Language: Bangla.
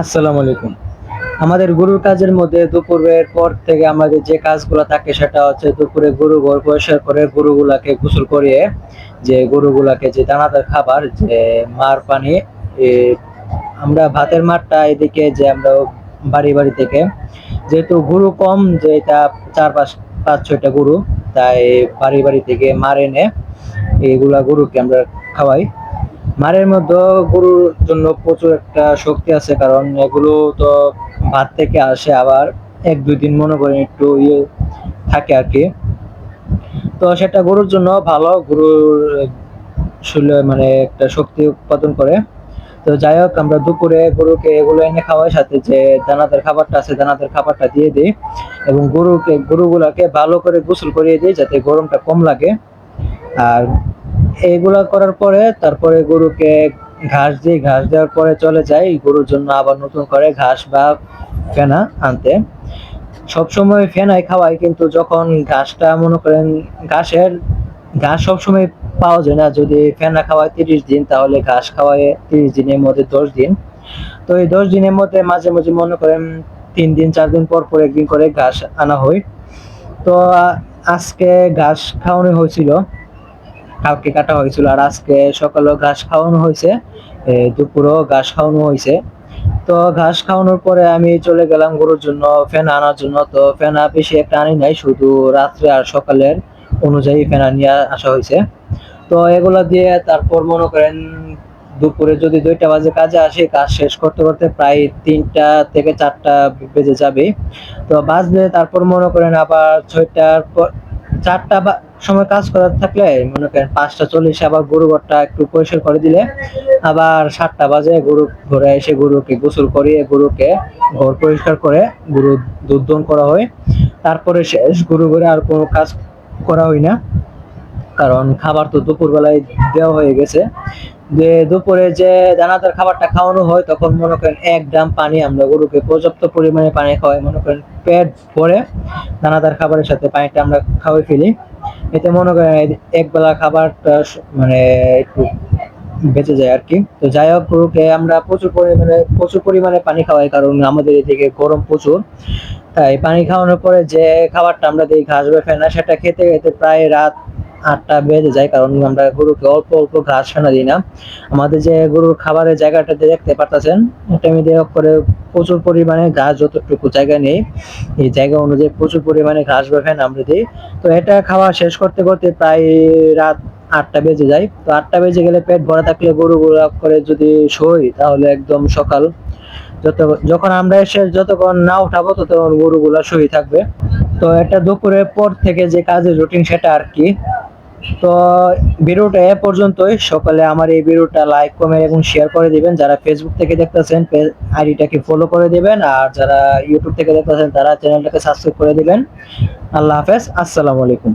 আসসালামু আলাইকুম। আমাদের গরুর কাজের মধ্যে দুপুরের পর থেকে আমাদের যে কাজগুলো থাকে সেটা হচ্ছে দুপুরে গরু ঘর পরিষ্কার করে গরুগুলাকে গোসল করিয়ে যে গরুগুলাকে যে দানাদার খাবার, যে মার পানি আমরা ভাতের মাঠটা এদিকে যে আমরা বাড়ি বাড়ি থেকে, যেহেতু গরু কম, যে এটা চার পাঁচ পাঁচ ছয়টা গরু, তাই বাড়ি বাড়ি থেকে মার এনে এগুলা গরুকে আমরা খাওয়াই। মারের মধ্যে গরুর জন্য প্রচুর একটা শক্তি আছে, কারণ এগুলো তো ভাত থেকে আসে, আবার এক, দুই দিন মনে করেন একটু ইয়ে থাকে আর কি। তো সেটা গরুর জন্য ভালো, গরুর শরীরে মানে একটা শক্তি উৎপাদন করে। তো যাই হোক, আমরা দুপুরে গরুকে এগুলো এনে খাওয়াই সাথে যে দানাদার খাবারটা আছে, দানাদার খাবারটা দিয়ে দিই এবং গরুকে, গরুগুলাকে ভালো করে গোসল করিয়ে দিই যাতে গরমটা কম লাগে। আর এইগুলা করার পরে তারপরে গরুকে ঘাস দিই ঘাস দেওয়ার পরে চলে যাই গরুর জন্য আবার নতুন করে ঘাস বা ফেনা আনতে। সবসময় ফেনাই খাওয়াই কিন্তু যখন ঘাসটা মনে করেন ঘাসের, ঘাস সবসময় পাওয়া যায় না, যদি ফেনা খাওয়ায় তিরিশ দিন, তাহলে ঘাস খাওয়ায় তিরিশ দিনের মধ্যে দশ দিন। তো এই দশ দিনের মধ্যে মাঝে মাঝে মনে করেন তিন দিন, চার দিন পর পর একদিন করে ঘাস আনা হয়। তো আজকে ঘাস খাওয়ানো হয়েছিল। কালকে কাটা হয়েছিল আর আজকে সকালেও ঘাস খাওয়ানো হয়েছে দুপুরেও ঘাস খাওয়ানো হয়েছে। তো ঘাস খাওয়ানোর পরে আমি চলে গেলাম গরুর জন্য ফেনা আনার জন্য। তো ফেনা বেশি একটা আনি নাই, শুধু রাত্রে আর সকালের অনুযায়ী ফেনা নিয়ে আসা হয়েছে। তো এগুলা দিয়ে তারপর মনে করেন দুপুরে যদি দুইটা বাজে কাজে আসি, কাজ শেষ করতে করতে প্রায় তিনটা থেকে চারটা বেজে যাবে। তো বাজলে তারপর মনে করেন আবার ছয়টার পর, চারটা বা সময় কাজ করার থাকলে, মনে করেন পাঁচটা চল্লিশে আবার গরু ঘরটা একটু পরিষ্কার করে দিলে, আবার সাতটা বাজে গরু ঘরে এসে গরুকে গোসল করিয়ে গরুকে ঘর পরিষ্কার করে গরু দুধ দন করা হয়। তারপরে শেষ গরু ঘরে আর কোনো কাজ করা হয় না, কারণ খাবার তো দুপুরবেলায় দেওয়া হয়ে গেছে। যে দুপুরে যে দানাদার খাবারটা খাওয়ানো হয়, তখন মনে করেন এক ড্রাম পানি আমরা গরুকে পর্যাপ্ত পরিমাণে পানি খাওয়াই, মনে করেন পেট ভরে দানাদার খাবারের সাথে পানিটা আমরা খাওয়াই ফেলি। এতে মনে করেন এই এক বেলা খাবারটা মানে একটু বেঁচে যায় আর কি। তো যাই হোক, গরুকে আমরা প্রচুর পরিমাণে প্রচুর পরিমাণে পানি খাওয়াই, কারণ আমাদের এদিকে গরম প্রচুর। তাই পানি খাওয়ানোর পরে যে খাবারটা আমরা দিই, ঘাস বা ফেনা সেটা খেতে খেতে প্রায় রাত আটটা বেজে যায়, কারণ আমরা গরুকে অল্প অল্প ঘাস ফেনা দিই না। আমাদের যে গরুর খাবারের জায়গাটাতে দেখতে পারতেছেন, এটা আমি করে প্রচুর পরিমাণে ঘাস যতটুকু জায়গা নেই, এই জায়গা অনুযায়ী প্রচুর পরিমাণে ঘাস বা ফেন আমরা দিই। তো এটা খাওয়া শেষ করতে করতে প্রায় রাত আটটা বেজে যায়। তো আটটা বেজে গেলে পেট ভরা থাকলে গরু গরুগুলো করে যদি শোই, তাহলে একদম সকাল যত, যখন আমরা এসে যতক্ষণ না উঠাবো, ততক্ষণ গরুগুলো শুয়ে থাকবে। তো এটা দুপুরের পর থেকে যে কাজের রুটিন, সেটা আর কি। তো ভিডিওটা এ পর্যন্তই। সকালে আমার এই ভিডিওটা লাইক কমেন্ট এবং শেয়ার করে দিবেন। যারা ফেসবুক থেকে দেখতেছেন আইডিটাকে ফলো করে দিবেন। আর যারা ইউটিউব থেকে দেখতেছেন, তারা চ্যানেলটাকে সাবস্ক্রাইব করে দিবেন। আল্লাহ হাফেজ। আসসালামু আলাইকুম।